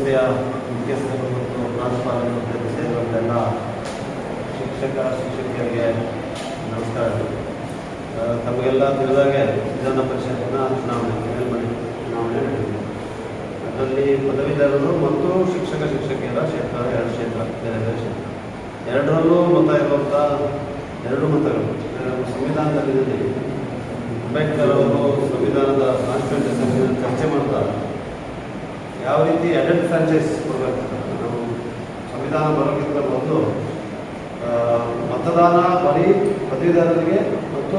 ಸಂಸ್ಥೆಯ ಮುಖ್ಯಸ್ಥರು ಮತ್ತು ಪ್ರಾಂಶುಪಾಲರು ಜೊತೆ ಸೇರಿದಂತೆಲ್ಲ ಶಿಕ್ಷಕ, ಶಿಕ್ಷಕಿಯರಿಗೆ ನಮಸ್ಕಾರ. ತಮಗೆಲ್ಲ ತಿಳಿದಾಗೆ ವಿಧಾನ ಪರಿಷತ್ತಿನ ಚುನಾವಣೆ ಮೇಲ್ಮನೆ ಚುನಾವಣೆ ನಡೆದಿದೆ. ಅದರಲ್ಲಿ ಪದವೀಧರರು ಮತ್ತು ಶಿಕ್ಷಕ, ಶಿಕ್ಷಕಿಯರ ಕ್ಷೇತ್ರ, ಎರಡು ಕ್ಷೇತ್ರ, ಬೇರೆ ಬೇರೆ ಕ್ಷೇತ್ರ. ಎರಡರಲ್ಲೂ ಮತ ಇರುವಂಥ ಎರಡು ಮತಗಳು ಸಂವಿಧಾನದಲ್ಲಿ ಅಂಬೇಡ್ಕರ್ ಅವರು ಸಂವಿಧಾನದ ಕಾನ್ಸ್ಟಿಟ್ಯೂಷನ್ ಚರ್ಚೆ ಮಾಡ್ತಾ ಯಾವ ರೀತಿ ಅಡಲ್ಟ್ ಫ್ರಾಂಚೈಸ್ ಕೊಡಬೇಕು? ನಾವು ಸಂವಿಧಾನ ಬರೋಕ್ಕಿಂತ ಮೊದಲು ಮತದಾನ ಬರೀ ಪದವೀಧರರಿಗೆ ಮತ್ತು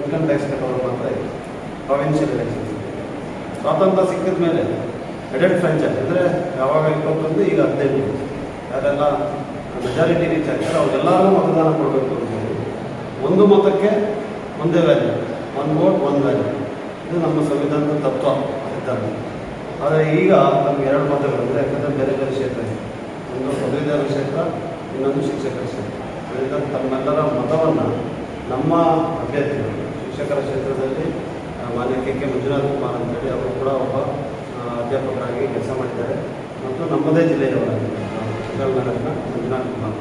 ಇನ್ಕಮ್ ಟ್ಯಾಕ್ಸ್ ಕಟ್ಟೋರು ಮಾತ್ರ ಇದೆ ಪ್ರಾವಿನ್ಷಿಯಲ್ ಎಲೆಕ್ಷನ್ಸ್. ಸ್ವಾತಂತ್ರ್ಯ ಸಿಕ್ಕಿದ ಮೇಲೆ ಅಡಲ್ಟ್ ಫ್ರಾಂಚೈಸ್ ಅಂದರೆ ಯಾವಾಗ ಇಪ್ಪತ್ತೊಂದು, ಈಗ ಹದಿನೈದು. ಯಾರೆಲ್ಲ ಮೆಜಾರಿಟಿ ರೀಚ್ ಆಗ್ತಾರೆ, ಅವ್ರಿಗೆಲ್ಲರೂ ಮತದಾನ ಕೊಡಬೇಕು ಅಂತ ಹೇಳಿ. ಒಂದು ಮತಕ್ಕೆ ಒಂದೇ value one vote one value ಇದು ನಮ್ಮ ಸಂವಿಧಾನದ ತತ್ವ, ಸಿದ್ಧಾಂತ. ಆದರೆ ಈಗ ನಮ್ಗೆ ಎರಡು ಮತಗಳು ಅಂದರೆ ಯಾಕಂದರೆ ಬೇರೆ ಬೇರೆ ಕ್ಷೇತ್ರ ಇದೆ. ಒಂದು ಪದವೀಧರ ಕ್ಷೇತ್ರ, ಇನ್ನೊಂದು ಶಿಕ್ಷಕರ ಕ್ಷೇತ್ರ. ಅದರಿಂದ ತಮ್ಮೆಲ್ಲರ ಮತವನ್ನು ನಮ್ಮ ಅಭ್ಯರ್ಥಿಗಳು, ಶಿಕ್ಷಕರ ಕ್ಷೇತ್ರದಲ್ಲಿ ಮಾನ್ಯ ಕೆ ಕೆ ಮಂಜುನಾಥ್ ಕುಮಾರ್ ಅಂತೇಳಿ ಅವರು ಕೂಡ ಒಬ್ಬ ಅಧ್ಯಾಪಕರಾಗಿ ಕೆಲಸ ಮಾಡಿದ್ದಾರೆ. ಮತ್ತು ನಮ್ಮದೇ ಜಿಲ್ಲೆಯವರಾಗಿದ್ದಾರೆ ಮಂಜುನಾಥ್ ಕುಮಾರ್.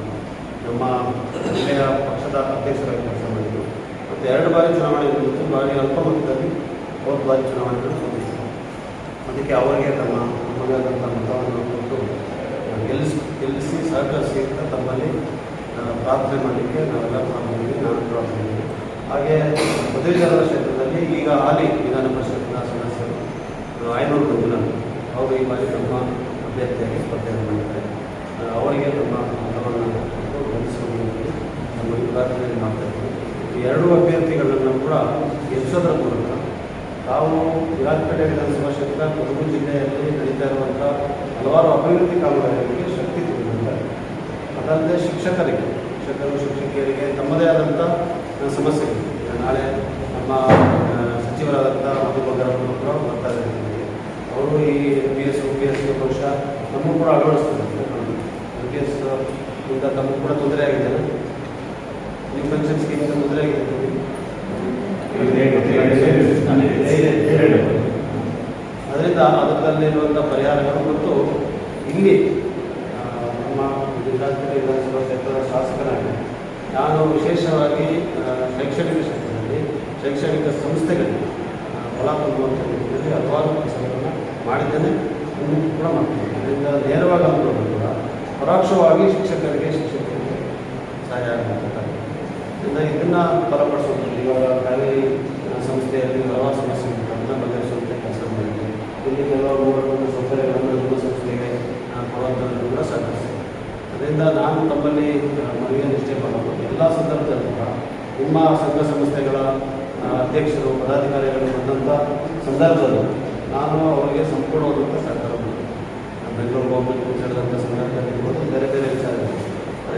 ನಮ್ಮ ಜಿಲ್ಲೆಯ ಪಕ್ಷದ ಅಧ್ಯಕ್ಷರಾಗಿ ಕೆಲಸ ಮಾಡಿದರು. ಮತ್ತು ಎರಡು ಬಾರಿ ಚುನಾವಣೆ ಬಂದಿತ್ತು ಬಾರಿ ಅಲ್ಪ ಮತದಲ್ಲಿ ಹೋದ ಬಾರಿ ಚುನಾವಣೆಗಳು ಸೋತಿದ್ದಾರೆ ಅದಕ್ಕೆ ಅವರಿಗೆ ತಮ್ಮ ನಮ್ಮದಾದಂಥ ಮತವನ್ನು ಕೊಟ್ಟು ಗೆಲ್ಲಿಸಿ ಗೆಲ್ಲಿಸಿ ಸಹಕರಿಸಿ ಅಂತ ತಮ್ಮಲ್ಲಿ ಪ್ರಾರ್ಥನೆ ಮಾಡಲಿಕ್ಕೆ ನಾವೆಲ್ಲ ಮಾಡಿದ್ದೀವಿ ನಾನು ಪ್ರಾರ್ಥನೆ ಹಾಗೆ ಪದವೀಧರರ ಕ್ಷೇತ್ರದಲ್ಲಿ ಈಗ ಹಾಲಿ ವಿಧಾನ ಪರಿಷತ್ನ ಸದಸ್ಯರು ಐನೂರು ಮಂಜುನಾಥ್ ಅವರು ಈ ಬಾರಿ ತಮ್ಮ ಅಭ್ಯರ್ಥಿಯಾಗಿ ಸ್ಪರ್ಧೆಯನ್ನು ಮಾಡಿದ್ದಾರೆ ಅವರಿಗೆ ತಮ್ಮ ಮತವನ್ನು ಕೊಟ್ಟು ಗೆಲ್ಲಿಸುವುದರಲ್ಲಿ ನಮ್ಮಲ್ಲಿ ಪ್ರಾರ್ಥನೆ ಮಾಡ್ತಾ ಇದ್ದೀವಿ. ಎರಡೂ ಅಭ್ಯರ್ಥಿಗಳನ್ನು ಕೂಡ ಗೆಲ್ಲಿಸೋದ್ರ ಮೂಲಕ ತಾವು ವಿರಾಜಪೇಟೆ ವಿಧಾನಸಭಾ ಕ್ಷೇತ್ರ, ಕೊಡಗು ಜಿಲ್ಲೆಯಲ್ಲಿ ನಡೀತಾ ಇರುವಂಥ ಹಲವಾರು ಅಭಿವೃದ್ಧಿ ಕಾಮಗಾರಿಗಳಿಗೆ ಶಕ್ತಿ ತುಂಬಿದ್ದಾರೆ ಅದಲ್ಲದೆ ಶಿಕ್ಷಕರಿಗೆ, ಶಿಕ್ಷಕರು, ಶಿಕ್ಷಕಿಯರಿಗೆ ತಮ್ಮದೇ ಆದಂಥ ಸಮಸ್ಯೆ ಸಮಸ್ಯೆಗಳು ನಾಳೆ ನಮ್ಮ ಸಚಿವರಾದಂಥ ಮಧು ಬಂಗಾರಪ್ಪನವರು ಕೂಡ ಬರ್ತಾ ಇದ್ದಾರೆ. ಅವರು ಈ ಪಿ ಎಸ್ ಪಿ ಎಸ್ ಬಹುಶಃ ನಮಗೂ ಕೂಡ ಅಳವಡಿಸ್ತಾರೆ. ಪಿ ಎಸ್ ಇಂದ ತಮಗೂ ಕೂಡ ತೊಂದರೆ ಆಗಿದೆ. ನಿಮ್ಮ ಸ್ಕೀಮ್ ಸ್ಕೀಮಿಂದ ತೊಂದರೆ ಆಗಿದೆ. ಅದರಿಂದ ಅದರಲ್ಲಿರುವಂಥ ಪರಿಹಾರಗಳು ಮತ್ತು ಇಲ್ಲಿ ನಮ್ಮ ವಿಧಾನಸಭೆ ವಿಧಾನಸಭಾ ಕ್ಷೇತ್ರದ ಶಾಸಕರಾಗಿ ನಾನು ವಿಶೇಷವಾಗಿ ಶೈಕ್ಷಣಿಕ ಕ್ಷೇತ್ರದಲ್ಲಿ, ಶೈಕ್ಷಣಿಕ ಸಂಸ್ಥೆಗಳಿಗೆ ಫಲ ತುಂಬುವಂಥ ನಿಟ್ಟಿನಲ್ಲಿ ಹಲವಾರು ಕೆಲಸಗಳನ್ನು ಮಾಡಿದ್ದೇನೆ. ಕೂಡ ಮಾಡ್ತೀನಿ. ಅದರಿಂದ ನೇರವಾಗಿ ಅನುಭವ ಕೂಡ. ಪರೋಕ್ಷವಾಗಿ ಶಿಕ್ಷಕರಿಗೆ ಶಿಕ್ಷಕರಿಗೆ ಸಹಾಯ ಆಗುತ್ತೆ ಇದನ್ನ ಇದನ್ನು ಬಲಪಡಿಸೋದ್ರಲ್ಲಿ ಇವಾಗ ಕಾವೇರಿ ಸಂಸ್ಥೆಯಲ್ಲಿ ಹಲವಾರು ಸಮಸ್ಯೆಗಳನ್ನು ಬಗೆಹರಿಸುವಂಥ ಕೆಲಸ ಮಾಡಿದ್ದೀವಿ ಇಲ್ಲಿ ಕೆಲವು ಮೂರೊಂದು ಸೌಕರ್ಯಗಳನ್ನು ನಿಮ್ಮ ಸಂಸ್ಥೆಗೆ ಕೊಡುವಂಥದ್ದು ಕೂಡ ಸಹಕರಿಸಿದೆ ಅದರಿಂದ ನಾನು ತಮ್ಮಲ್ಲಿ ಮನವಿಯನ್ನು ಇಷ್ಟೇ ಮಾಡೋದು ಎಲ್ಲ ಸಂದರ್ಭದಲ್ಲೂ ಕೂಡ ನಿಮ್ಮ ಸಂಘ ಸಂಸ್ಥೆಗಳ ಅಧ್ಯಕ್ಷರು, ಪದಾಧಿಕಾರಿಗಳು ಬಂದಂಥ ಸಂದರ್ಭದಲ್ಲಿ ನಾನು ಅವರಿಗೆ ಸಂಪೂರ್ಣವಾದಂಥ ಸಹಕಾರ ಬೆಂಗಳೂರು ಗೌರ್ಮೆಂಟ್ ಸೇರಿದಂಥ ಸಂದರ್ಭದಲ್ಲಿ ಬೇರೆ ಬೇರೆ ವಿಚಾರಗಳು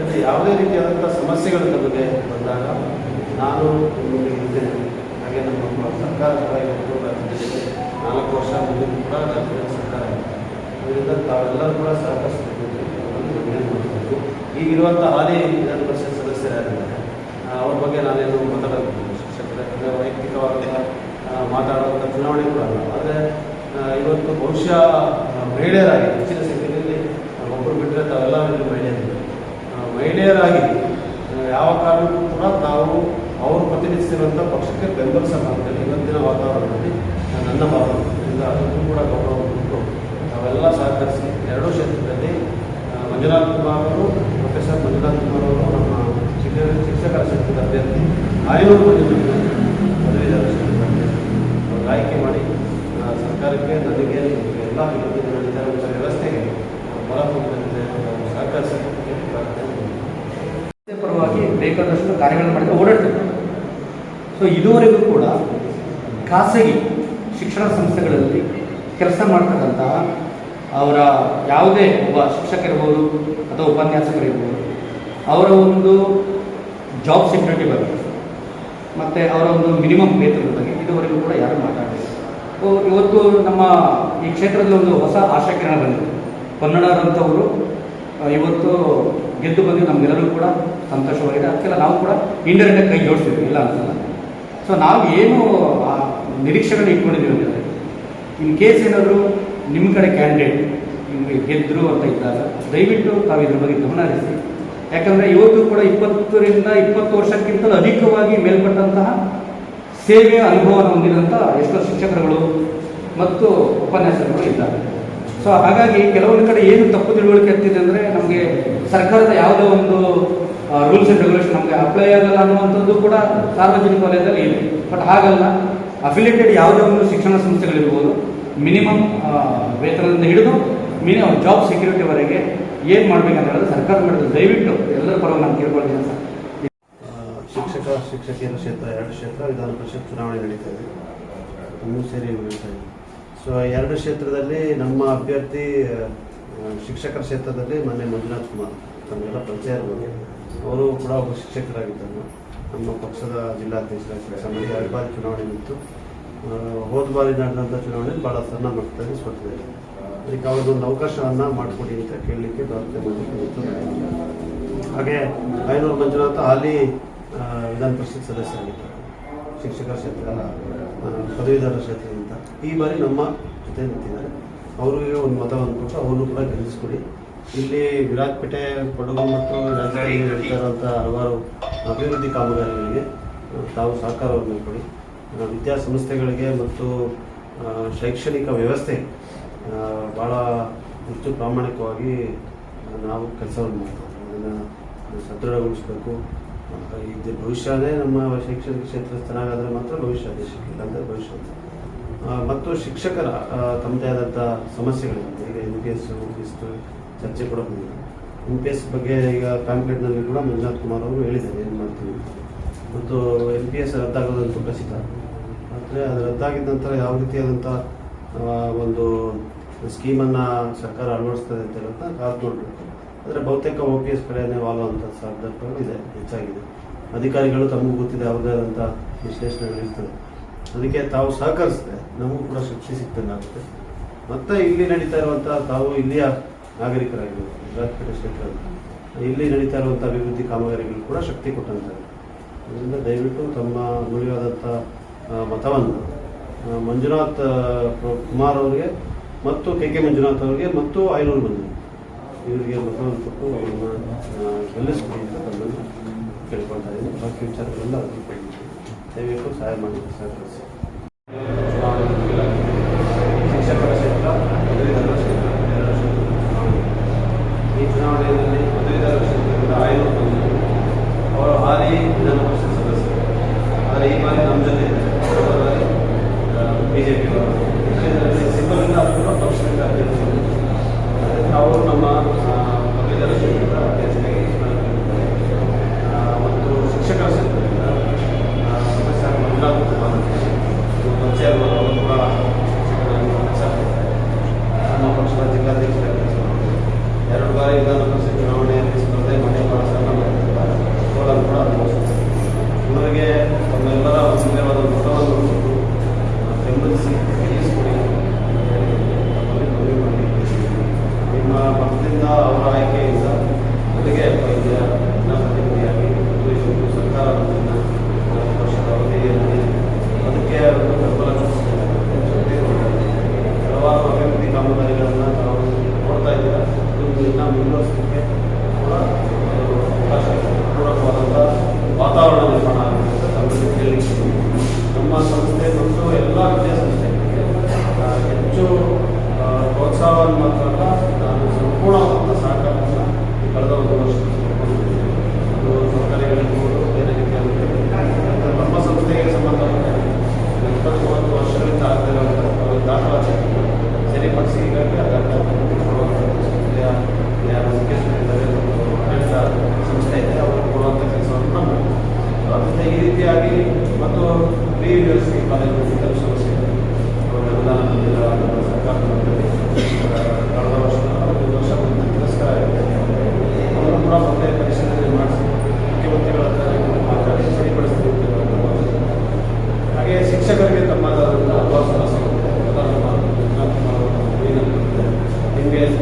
ಅದರಿಂದ ಯಾವುದೇ ರೀತಿಯಾದಂಥ ಸಮಸ್ಯೆಗಳು ನಮಗೆ ಬಂದಾಗ ನಾನು ನಿಮಗೆ ಇರ್ತೇನೆ ಹಾಗೆ ನಮ್ಮ ಸರ್ಕಾರ ಕೂಡ ನಾಲ್ಕು ವರ್ಷ ಮುಂದೆ ಕೂಡ ರಾಜ್ಯದ ಸರ್ಕಾರ. ಅದರಿಂದ ತಾವೆಲ್ಲರೂ ಕೂಡ ಸಹಕರಿಸಬೇಕು ಮಾಡಬೇಕು ಈಗಿರುವಂಥ ಹಾಲಿ ವಿಧಾನ ಪರಿಷತ್ ಸದಸ್ಯರಾಗಿದ್ದಾರೆ. ಅವ್ರ ಬಗ್ಗೆ ನಾನೇನು ಮಾತಾಡಬೇಕು ಶಿಕ್ಷಕರ ಆ, ಮಾತಾಡುವಂಥ ಚುನಾವಣೆ ಕೂಡ ಆದರೆ ಇವತ್ತು ಬಹುಶಃ ಮಹಿಳೆಯರಾಗಿ ಹೆಚ್ಚಿನ ಸಂಖ್ಯೆಯಲ್ಲಿ ಒಬ್ಬರು ಬಿಟ್ಟರೆ ತಾವೆಲ್ಲ ಇಲ್ಲಿ ಮಹಿಳೆಯರಿದ್ದಾರೆ ಆ, ಮಹಿಳೆಯರಾಗಿ ಆ, ಯಾವ ಕಾರಣಕ್ಕೂ ಕೂಡ ನಾವು ಅವರು ಪ್ರತಿನಿಧಿಸಿರುವಂಥ ಪಕ್ಷಕ್ಕೆ ಬೆಂಬಲಿಸಬಾರ್ದು ಇವತ್ತಿನ ವಾತಾವರಣದಲ್ಲಿ ಆ, ನನ್ನ ಭಾವನೆ ಇದರಿಂದ ಅದಕ್ಕೂ ಕೂಡ ಗೌರವ ಕೊಟ್ಟು ನಾವೆಲ್ಲ ಸಹಕರಿಸಿ ಎರಡೂ ಕ್ಷೇತ್ರದಲ್ಲಿ ಆ, ಮಂಜುನಾಥ್ ಕುಮಾರ್ ಅವರು ಪ್ರೊಫೆಸರ್ ಮಂಜುನಾಥ್ ಕುಮಾರ್ ಅವರು ನಮ್ಮ ಶಿಕ್ಷಕ ಶಿಕ್ಷಕರ ಕ್ಷೇತ್ರದ ಅಭ್ಯರ್ಥಿ ಅವ್ರು ಆಯ್ಕೆ ಮಾಡಿ ಸರ್ಕಾರಕ್ಕೆ ನನಗೆ ಎಲ್ಲ ಇವತ್ತಿನ ನಡೀತಾ ಇರುವಂಥ ವ್ಯವಸ್ಥೆಗೆ ಬಲ ಸಹಕರಿಸಬೇಕು ಅಂತ ಪ್ರಾರ್ಥನೆ ಪರವಾಗಿ ಬೇಕಾದಷ್ಟು ಕಾರ್ಯಗಳನ್ನು ಮಾಡಿದ್ರೆ ಓಡಾಡ್ತಿದ್ದಾರೆ ಸೊ ಇದುವರೆಗೂ ಕೂಡ ಖಾಸಗಿ ಶಿಕ್ಷಣ ಸಂಸ್ಥೆಗಳಲ್ಲಿ ಕೆಲಸ ಮಾಡ್ತಕ್ಕಂತಹ ಅವರ ಯಾವುದೇ ಒಬ್ಬ ಶಿಕ್ಷಕರಿರ್ಬೋದು ಅಥವಾ ಉಪನ್ಯಾಸಕರಿರ್ಬೋದು ಅವರ ಒಂದು ಜಾಬ್ ಸೆಕ್ಯೂರಿಟಿ ಬಗ್ಗೆ. ಮತ್ತು ಅವರ ಒಂದು ಮಿನಿಮಮ್ ವೇತನದ ಬಗ್ಗೆ ಇದುವರೆಗೂ ಕೂಡ ಯಾರು ಮಾತಾಡಿಲ್ಲ ಸೊ ಇವತ್ತು ನಮ್ಮ ಈ ಕ್ಷೇತ್ರದಲ್ಲಿ ಒಂದು ಹೊಸ ಆಶಾಕಿರಣ ಬಂದಿದೆ. ಕನ್ನಡರಂಥವರು ಇವತ್ತು ಗೆದ್ದು ಬಂದು ನಮಗೆಲ್ಲರೂ ಕೂಡ ಸಂತೋಷವಾಗಿದೆ. ಅದಕ್ಕೆಲ್ಲ ನಾವು ಕೂಡ ಇಂಡೈರೆಕ್ಟಾಗಿ ಕೈ ಜೋಡಿಸ್ತೀವಿ ಇಲ್ಲ ಅಂತಲ್ಲ. ಸೊ ನಾವು ಏನು ನಿರೀಕ್ಷೆಗಳನ್ನ ಇಟ್ಕೊಂಡಿದ್ದೀವಿ ಅಂತಂದರೆ ಇನ್ ಕೇಸ್ ಏನಾದರೂ ನಿಮ್ಮ ಕಡೆ ಕ್ಯಾಂಡಿಡೇಟ್ ನಿಮಗೆ ಗೆದ್ದರು ಅಂತ ಇದ್ದಾಗ, ದಯವಿಟ್ಟು ತಾವು ಇದ್ರ ಬಗ್ಗೆ ಗಮನ ಹರಿಸಿ. ಯಾಕಂದರೆ ಇವತ್ತು ಕೂಡ ಇಪ್ಪತ್ತರಿಂದ ಇಪ್ಪತ್ತು ವರ್ಷಕ್ಕಿಂತಲೂ ಅಧಿಕವಾಗಿ ಮೇಲ್ಪಟ್ಟಂತಹ ಸೇವೆಯ ಅನುಭವವನ್ನು ಹೊಂದಿದಂಥ ಎಷ್ಟೋ ಶಿಕ್ಷಕರುಗಳು ಮತ್ತು ಉಪನ್ಯಾಸಕರು ಇದ್ದಾರೆ. ಸೊ ಹಾಗಾಗಿ ಕೆಲವೊಂದು ಕಡೆ ಏನು ತಪ್ಪು ತಿಳುವಳಿಕೆ ಆಗ್ತಿದೆ ಅಂದರೆ ನಮಗೆ ಸರ್ಕಾರದ ಯಾವುದೋ ಒಂದು ರೂಲ್ಸ್ ಆ್ಯಂಡ್ ರೆಗ್ಯುಲೇಷನ್ ನಮಗೆ ಅಪ್ಲೈ ಆಗಲ್ಲ ಅನ್ನುವಂಥದ್ದು ಕೂಡ ಸಾರ್ವಜನಿಕ ವಲಯದಲ್ಲಿ ಇದೆ. ಬಟ್ ಹಾಗಲ್ಲ ಅಫಿಲಿಯೇಟೆಡ್ ಯಾವುದೇ ಒಂದು ಶಿಕ್ಷಣ ಸಂಸ್ಥೆಗಳಿರ್ಬೋದು ಮಿನಿಮಮ್ ವೇತನದಿಂದ ಹಿಡಿದು ಮಿನಿಮಮ್ ಜಾಬ್ ಸೆಕ್ಯೂರಿಟಿವರೆಗೆ ಏನು ಮಾಡ್ಬೇಕಂತ ಹೇಳಿದ್ರೆ ಸರ್ಕಾರ ಮಾಡಿದ್ರೆ ದಯವಿಟ್ಟು ಎಲ್ಲರ ಪರವಾಗಿ ನಾನು ಕೇಳ್ಕೊಳ್ತೀನಿ ಸರ್ ಶಿಕ್ಷಕ ಶಿಕ್ಷಕಿಯರ ಕ್ಷೇತ್ರ ಎರಡು ಕ್ಷೇತ್ರ ವಿಧಾನ ಪರಿಷತ್ ಚುನಾವಣೆ ನಡೀತಾ ಇದೆ. ಇನ್ನೂ ಸೇರಿ ನಡೀತಾ ಇದೆ. ಸೊ ಎರಡು ಕ್ಷೇತ್ರದಲ್ಲಿ ನಮ್ಮ ಅಭ್ಯರ್ಥಿ ಶಿಕ್ಷಕರ ಕ್ಷೇತ್ರದಲ್ಲಿ ಮೊನ್ನೆ ಮಂಜುನಾಥ್ ಕುಮಾರ್ ತಮಗೆಲ್ಲ ಪರಿಚಯ ಇರ್ಬೋದು ಅವರು ಕೂಡ ಒಬ್ಬ ಶಿಕ್ಷಕರಾಗಿದ್ದರು. ನಮ್ಮ ಪಕ್ಷದ ಜಿಲ್ಲಾಧ್ಯಕ್ಷರ ಮಾಡಿ ಎರಡು ಬಾರಿ ಚುನಾವಣೆ ಆ, ಹೋದ ಬಾರಿ ನಡೆದಂಥ ಚುನಾವಣೆಯಲ್ಲಿ ಭಾಳ ಸಣ್ಣ ಮಟ್ಟದಲ್ಲಿ ಸ್ಪರ್ಧೆ ಅದಕ್ಕೆ ಒಂದು ಅವಕಾಶವನ್ನು ಮಾಡಿಕೊಡಿ ಅಂತ ಕೇಳಲಿಕ್ಕೆ ಮಂಜು ಹಾಗೆ ಐನೂರು ಮಂಜುನಾಥ ಹಾಲಿ ವಿಧಾನ ಪರಿಷತ್ ಸದಸ್ಯರಾಗಿದ್ದಾರೆ. ಶಿಕ್ಷಕರ ಕ್ಷೇತ್ರ ಪದವೀಧರ ಕ್ಷೇತ್ರದಿಂದ ಈ ಬಾರಿ ನಮ್ಮ ಜೊತೆ ನಿಂತಿದ್ದಾರೆ. ಅವರಿಗೆ ಒಂದು ಮತವನ್ನು ಕೊಟ್ಟು ಅವರು ಕೂಡ ಗೆಲ್ಲಿಸ್ಕೊಡಿ. ಇಲ್ಲಿ ವಿರಾಜಪೇಟೆ ಕೊಡಗು ಮತ್ತು ಇರುವಂಥ ಹಲವಾರು ಅಭಿವೃದ್ಧಿ ಕಾಮಗಾರಿಗಳಿಗೆ ತಾವು ಸಹಕಾರವನ್ನು ಕೊಡಿ. ವಿದ್ಯಾಸಂಸ್ಥೆಗಳಿಗೆ ಮತ್ತು ಶೈಕ್ಷಣಿಕ ವ್ಯವಸ್ಥೆ ಭಾಳ ಹೆಚ್ಚು ಪ್ರಾಮಾಣಿಕವಾಗಿ ನಾವು ಕೆಲಸವನ್ನು ಮಾಡ್ತೀವಿ. ಅದನ್ನು ಸದೃಢಗೊಳಿಸಬೇಕು. ಇದು ಭವಿಷ್ಯನೇ ನಮ್ಮ ಶೈಕ್ಷಣಿಕ ಕ್ಷೇತ್ರ ಚೆನ್ನಾಗಾದರೆ ಮಾತ್ರ ಭವಿಷ್ಯ ದೇಶಕ್ಕೆ, ಇಲ್ಲಾಂದರೆ ಭವಿಷ್ಯ. ಮತ್ತು ಶಿಕ್ಷಕರ ತಮ್ಮದೇ ಆದಂಥ ಸಮಸ್ಯೆಗಳಿರುತ್ತೆ ಈಗ ಎನ್ ಪಿ ಎಸ್ ಇಷ್ಟು ಚರ್ಚೆ ಕೂಡ ಬಂದಿದೆ. ಎಂ ಪಿ ಎಸ್ ಬಗ್ಗೆ ಈಗ ಪ್ಯಾಂಪ್ಲೆಟ್ನಲ್ಲಿ ಕೂಡ ಮಂಜುನಾಥ್ ಕುಮಾರ್ ಅವರು ಹೇಳಿದ್ದಾರೆ, ಏನು ಮಾಡ್ತೀವಿ ಮತ್ತು ಎಂ ಪಿ ಎಸ್ ರದ್ದಾಗೋದಂತೂ ಖಚಿತ ಆದರೆ ಅದು ರದ್ದಾಗಿದ್ದ ನಂತರ ಯಾವ ರೀತಿಯಾದಂಥ ಒಂದು ಸ್ಕೀಮನ್ನು ಸರ್ಕಾರ ಅಳವಡಿಸ್ತದೆ ಅಂತ ಹೇಳೋದನ್ನ ಕಾದು ನೋಡಬೇಕು. ಆದರೆ ಬಹುತೇಕ ಒ ಪಿ ಎಸ್ ಕಡೆಯೇ ವಾಲುವಂಥ ಸಾಧ್ಯತೆಗಳು ಇದೆ ಹೆಚ್ಚಾಗಿದೆ. ಅಧಿಕಾರಿಗಳು ತಮಗೂ ಗೊತ್ತಿದೆ ಯಾವುದೇ ಆದಂಥ ವಿಶ್ಲೇಷಣೆಗಳು ಇರ್ತದೆ. ಅದಕ್ಕೆ ತಾವು ಸಹಕರಿಸಿದ್ರೆ ನಮಗೂ ಕೂಡ ಶಕ್ತಿ ಸಿಕ್ತಂಗಾಗುತ್ತೆ ಮತ್ತು ಇಲ್ಲಿ ನಡೀತಾ ಇರುವಂಥ ತಾವು ಇಲ್ಲಿಯ ನಾಗರಿಕರಾಗಿರ್ಬೋದು ವಿರಾಜಪೇಟೆ ಕ್ಷೇತ್ರ ಇಲ್ಲಿ ನಡೀತಾ ಇರುವಂಥ ಅಭಿವೃದ್ಧಿ ಕಾಮಗಾರಿಗಳು ಕೂಡ ಶಕ್ತಿ ಕೊಟ್ಟಂತಾರೆ ಅದರಿಂದ ದಯವಿಟ್ಟು ತಮ್ಮ ಅಮೂಲ್ಯವಾದಂಥ ಆ, ಮತವನ್ನು ಮಂಜುನಾಥ್ ಕುಮಾರ್ ಅವರಿಗೆ ಮತ್ತು ಕೆ ಕೆ ಮಂಜುನಾಥ್ ಅವರಿಗೆ ಮತ್ತು ಐನೂರು ಮಂದಿ. ಇವರಿಗೆ ಮತವನ್ನು ಕೊಟ್ಟು ಅವರನ್ನು ಗೆಲ್ಲಿಸ್ಕೊಡಿ ಕೇಳ್ಕೊಳ್ತಾ ಇದ್ದೀನಿ. ಬಾಕಿ ವಿಚಾರಗಳೆಲ್ಲ ದಯವಿಟ್ಟು ಸಹಾಯ ಮಾಡಿ, ಸಹಕರಿಸಿ. ಮಂದಿ. ಅವರು ಹಾಲಿ ವಿಧಾನ ಪರಿಷತ್ ಸದಸ್ಯರು. ಆದರೆ ಈ ಬಾರಿ ನಮ್ಮ ಜೊತೆ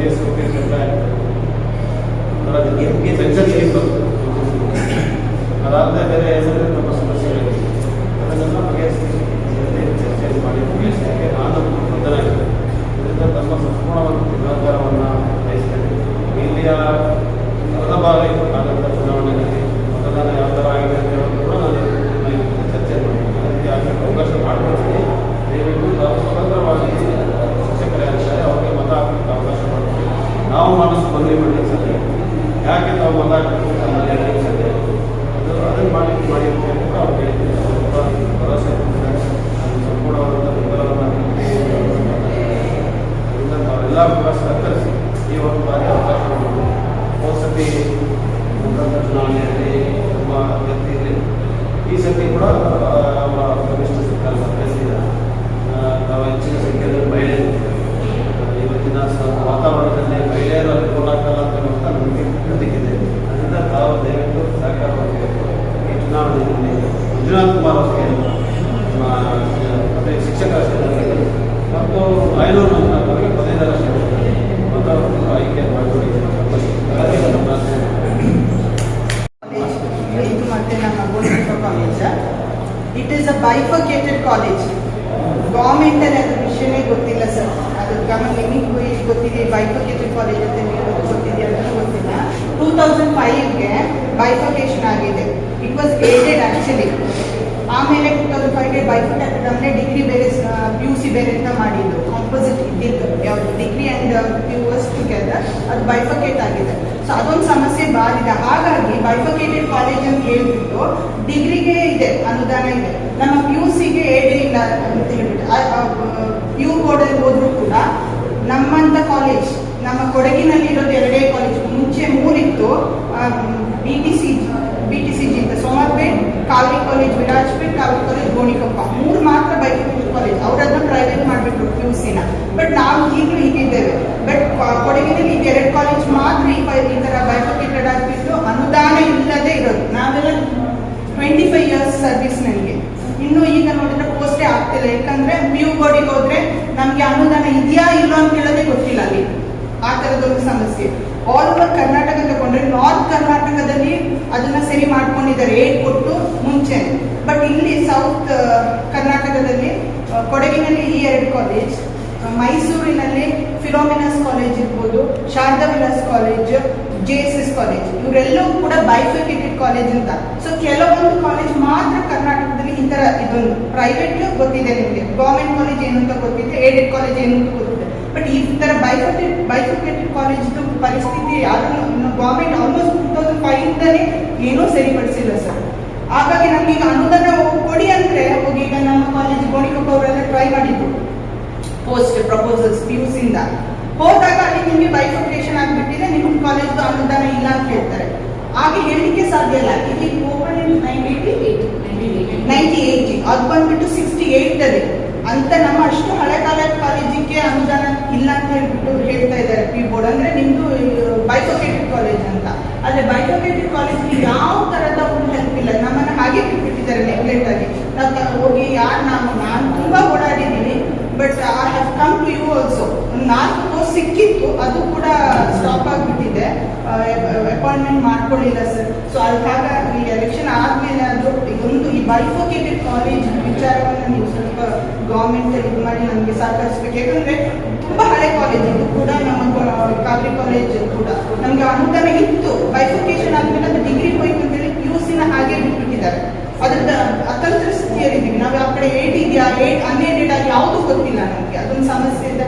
ಎಸ್ ಕ್ರಿಕೆಟ್ ಎಂಪ್ಲಾಯ್ ಅವ್ರು ಅದಕ್ಕೆ ಎಂ ಪಿ ಎಸ್ ಎಕ್ಸಾಮ್ ಸಿಗಬೇಕು ಅದಾದ ಬೇರೆ ಹೆಸರು ನಮ್ಮ ಸಮಸ್ಯೆಗಳು ಅದನ್ನೆಲ್ಲ ಬಗೆಹರಿಸಿ ಜನತೆ ಚರ್ಚೆ ಮಾಡಿ ಮುಗಿಸಲಿಕ್ಕೆ ನಾನು ಬದ್ಧನಾಗಿದೆ ಇದರಿಂದ ತಮ್ಮ ಸಂಪೂರ್ಣವಾದ ಸಹಕಾರವನ್ನು ವಹಿಸ್ತೇನೆ ಇಲ್ಲಿಯ ಅರ್ಧ ಭಾಗ ಇತ್ತು ಕಾಲದ ಚುನಾವಣೆಯಲ್ಲಿ ಮತದಾನ ಯಾವ ಥರ ಆಗಿದೆ ಅಂತ ಹೇಳೋದು ಕೂಡ ನಾನು ಚರ್ಚೆ ಮಾಡಿ ಅದಕ್ಕೆ ಅವಕಾಶ ಮಾಡಿಕೊಡ್ತೀನಿ ಕಾಲೇಜ್ ಗೌರ್ಮೆಂಟ್ ಅಲ್ಲಿ ಅದ್ರ ವಿಷಯನೇ ಗೊತ್ತಿಲ್ಲ ಸರ್ ಅದು ಗಮನ ನಿಮಗೆ ಗೊತ್ತಿದೆ ಬೈಫರ್ಕೇಟೆಡ್ ಕಾಲೇಜ್ ಅಂತ ನೀವು ಗೊತ್ತಿದೆ ಅಂತ ಗೊತ್ತಿಲ್ಲ. ಟೂ ತೌಸಂಡ್ ಫೈವ್ಗೆ ಬೈಫರ್ಕೇಶನ್ ಆಗಿದೆ. ಇಟ್ ವಾಸ್ ಏಡೆಡ್ ಆ್ಯಕ್ಚುಲಿ ಆಮೇಲೆ ಟೂ ತೌಸಂಡ್ ಫೈವ್ಗೆ ಬೈಫರ್ಕೇಟೆಡ್ ಅಂದರೆ ಡಿಗ್ರಿ ಬೇರೆ ಪಿ ಯು ಸಿ ಬೇರೆ ಅಂತ ಮಾಡಿದ್ದು. ಕಾಂಪೋಸಿಟ್ ಇದ್ದಿದ್ದು, ಯಾವುದು? Degree and P U S together ಅದು ಬೈಫಕೇಟ್ ಆಗಿದೆ. ಸೊ ಅದೊಂದು ಸಮಸ್ಯೆ ಬಾರಿದೆ. ಹಾಗಾಗಿ ಬೈಫಕೇಟೆಡ್ ಕಾಲೇಜ್ ಅಂತ ಹೇಳ್ಬಿಟ್ಟು ಡಿಗ್ರಿಗೆ ಇದೆ, ಅನುದಾನ ಇದೆ. ನಮ್ಮ ಪಿ ಯು ಸಿಗೆ ಏಡೇ ಇಲ್ಲ ಅಂತ ಹೇಳ್ಬಿಟ್ಟು ಪಿ ಯು ಬೋರ್ಡಲ್ಲಿ ಹೋದರೂ ಕೂಡ ನಮ್ಮಂಥ ಕಾಲೇಜ್ ನಮ್ಮ ಕೊಡಗಿನಲ್ಲಿ ಇರೋದು ಎರಡೇ ಕಾಲೇಜ್ ಮುಂಚೆ ಮೂರಿತ್ತು B T C Kaveri college Virajpet Kaveri college Gonikoppa. ಮೂರು ಮಾತ್ರ ಬೈಕಿಂಗ್ ಕಾಲೇಜ್ ಅವರನ್ನ ಪ್ರೈವೇಟ್ ಮಾಡಿಬಿಟ್ರು ಪಿ ಯು ಸಿನ ಬಟ್ ನಾವು ಈಗಲೂ ಹೀಗಿದ್ದೇವೆ. ಬಟ್ ಕೊಡಗಿನಲ್ಲಿ ಈಗ ಎರಡು ಕಾಲೇಜ್ ಮಾತ್ರ ಈ ಈ ಥರ ಬೈಫಿಕೇಟೆಡ್ ಆಗಿಬಿಟ್ಟು ಅನುದಾನ ಇಲ್ಲದೆ ಇರೋದು. ನಾವೆಲ್ಲ ಟ್ವೆಂಟಿ ಫೈವ್ ಇಯರ್ಸ್ ಸರ್ವಿಸ್ ನನಗೆ. ಇನ್ನು ಈಗ ನೋಡಿದ್ರೆ ಪೋಸ್ಟೇ ಆಗ್ತಿಲ್ಲ. ಯಾಕಂದ್ರೆ ಪಿ ಯು ಬೋರ್ಡಿಗೆ ಹೋದ್ರೆ ನಮಗೆ ಅನುದಾನ ಇದೆಯಾ ಇಲ್ಲೋ ಅಂತ ಹೇಳೋದೇ ಗೊತ್ತಿಲ್ಲ ಅಲ್ಲಿ. ಆ ಥರದೊಂದು ಸಮಸ್ಯೆ. ಆಲ್ ಓವರ್ ಕರ್ನಾಟಕ ತಗೊಂಡ್ರೆ ನಾರ್ತ್ ಕರ್ನಾಟಕದಲ್ಲಿ ಅದನ್ನ ಸರಿ ಮಾಡ್ಕೊಂಡಿದ್ದಾರೆ. ಏಟ್ ಕೊಟ್ಟು? ಮುಂಚೆ. ಬಟ್ ಇಲ್ಲಿ ಸೌತ್ ಕರ್ನಾಟಕದಲ್ಲಿ ಕೊಡಗಿನಲ್ಲಿ ಈ ಎರಡು ಕಾಲೇಜ್ ಮೈಸೂರಿನಲ್ಲಿ ಫಿಲೋಮಿನಸ್ ಕಾಲೇಜ್ ಇರ್ಬೋದು, Sharada Vilas college J S S college ಇವರೆಲ್ಲವೂ ಕೂಡ ಬೈಫಿಕೇಟೆಡ್ ಕಾಲೇಜ್ ಅಂತ. ಸೊ ಕೆಲವೊಂದು ಕಾಲೇಜ್ ಮಾತ್ರ ಕರ್ನಾಟಕದಲ್ಲಿ ಈ ಇದೊಂದು. ಪ್ರೈವೇಟ್ ಗೊತ್ತಿದೆ ನಿಮಗೆ. ಗೌರ್ಮೆಂಟ್ ಕಾಲೇಜ್ ಏನು ಅಂತ ಗೊತ್ತಿದೆ ಏಡೆಡ್ ಕಾಲೇಜ್ ಏನು ಅಂತ ಗೊತ್ತಿದೆ. ಬಟ್ ಈ ಥರ ಬೈಫಿಕೇಟೆಡ್ ಬೈಫಿಕೇಟೆಡ್ ಕಾಲೇಜ್ದು ಪರಿಸ್ಥಿತಿ ಯಾರು ಗೌರ್ಮೆಂಟ್ ಆಲ್ಮೋಸ್ಟ್ ಟೂ ತೌಸಂಡ್ ಫೈವ್ಯಿಂದಲೇ ಏನೂ ಸರಿಪಡಿಸಿಲ್ಲ ಸರ್. ಹಾಗಾಗಿ ನಮ್ಗೆ ಈಗ ಅನುದಾನ ಕೊಡಿ ಅಂದ್ರೆ ಹೋಗಿ ಈಗ ನಮ್ಮ ಕಾಲೇಜ್ ಗೋಣಿಕೊಪ್ಪ ಅವರೆಲ್ಲ ಟ್ರೈ ಮಾಡಿದ್ರು. ಪೋಸ್ಟ್ ಪ್ರಪೋಸಲ್ಸ್ ಪಿ ಇಂದ. ಹೋದಾಗ ಅಲ್ಲಿ ನಿಮಗೆ ಬೈಫಿಕೇಶನ್ ಆಗಿಬಿಟ್ಟಿದೆ, ನಿಮ್ಮ ಕಾಲೇಜ್ದು ಅನುದಾನ ಇಲ್ಲ ಅಂತ ಹೇಳ್ತಾರೆ. ಹಾಗೆ ಹೇಳಲಿಕ್ಕೆ ಸಾಧ್ಯ ಇಲ್ಲ. ಇಲ್ಲಿ ಓಪನ್ ನೈಂಟಿ ಏಯ್ಟಿ ಅದು ಬಂದ್ಬಿಟ್ಟು ಸಿಕ್ಸ್ಟಿ ಏಯ್ಟಲ್ಲಿ ಅಂತ ನಮ್ಮ ಅಷ್ಟು ಹಳೆ ಕಾಲದ ಕಾಲೇಜಿಗೆ ಅನುದಾನ ಇಲ್ಲ ಅಂತ ಹೇಳ್ಬಿಟ್ಟು ಹೇಳ್ತಾ ಇದ್ದಾರೆ. ಪಿ ಬೋರ್ಡ್ ಅಂದ್ರೆ ನಿಮ್ದು ಬೈಫೋಕೇಟೆಡ್ ಕಾಲೇಜ್ ಅಂತ. ಆದ್ರೆ ಬೈಫೋಕೇಟೆಡ್ ಕಾಲೇಜ್ ಯಾವ ತರದ ಒಂದು ಹೆಲ್ಪ್ ಇಲ್ಲ. ನಮ್ಮನ್ನ ಹಾಗೆ ಬಿಟ್ಬಿಟ್ಟಿದ್ದಾರೆ ನೆಗ್ಲೆಕ್ಟ್ ಆಗಿ. ನಾವು ಹೋಗಿ ಯಾರು ನಾನು ನಾನು ತುಂಬಾ ಓಡಾಡಿದ್ದೀನಿ but I have come to you also ನಾಲ್ಕು ಸಿಕ್ಕಿತ್ತು, ಅದು ಕೂಡ ಸ್ಟಾಪ್ ಆಗಿಬಿಟ್ಟಿದೆ. ಅಪಾಯಿಂಟ್ಮೆಂಟ್ ಮಾಡ್ಕೊಳ್ಳಿಲ್ಲ ಸರ್ ಸೊ ಅಲ್ಲಿ ಹಾಗಾಗಿ ಎಲೆಕ್ಷನ್ ಆದ್ಮೇಲೆ ಅದು ಬೈಫೋಕೇಟೆಡ್ ಕಾಲೇಜ್ ವಿಚಾರವನ್ನು ನೀವು ಸ್ವಲ್ಪ ಗೌರ್ಮೆಂಟ್ ಇದು ಮಾಡಿ ನಮಗೆ ಸಹಕರಿಸ್ಬೇಕು. ಯಾಕಂದ್ರೆ ತುಂಬ ಹಳೆ ಕಾಲೇಜ್ ಇದು ಕೂಡ, ನಮ್ಮ ಕಾವೇರಿ ಕಾಲೇಜ್ ಕೂಡ. ನಮ್ಗೆ ಅನುದಾನ ಇತ್ತು. ಬೈಫೋಕೇಶನ್ ಆದ್ಮೇಲೆ ಅದು ಡಿಗ್ರಿ ಹೋಯ್ತು ಅಂತೇಳಿ ಪಿ ಯು ಸಿನ ಹಾಗೆ ಬಿಟ್ಬಿಟ್ಟಿದ್ದಾರೆ. ಅದ್ರದ್ದು ಅತಂತ್ರ ಸ್ಥಿತಿಯಲ್ಲಿದ್ದೀವಿ ನಾವು ಆ ಕಡೆ ಏಟ್ ಇದೆಯಾ? ಏಟ್ ಅನ್ಏಡೆಡ್ ಆಗಿ ಯಾವುದು ಗೊತ್ತಿಲ್ಲ ನಮಗೆ. ಅದೊಂದು ಸಮಸ್ಯೆ ಇದೆ.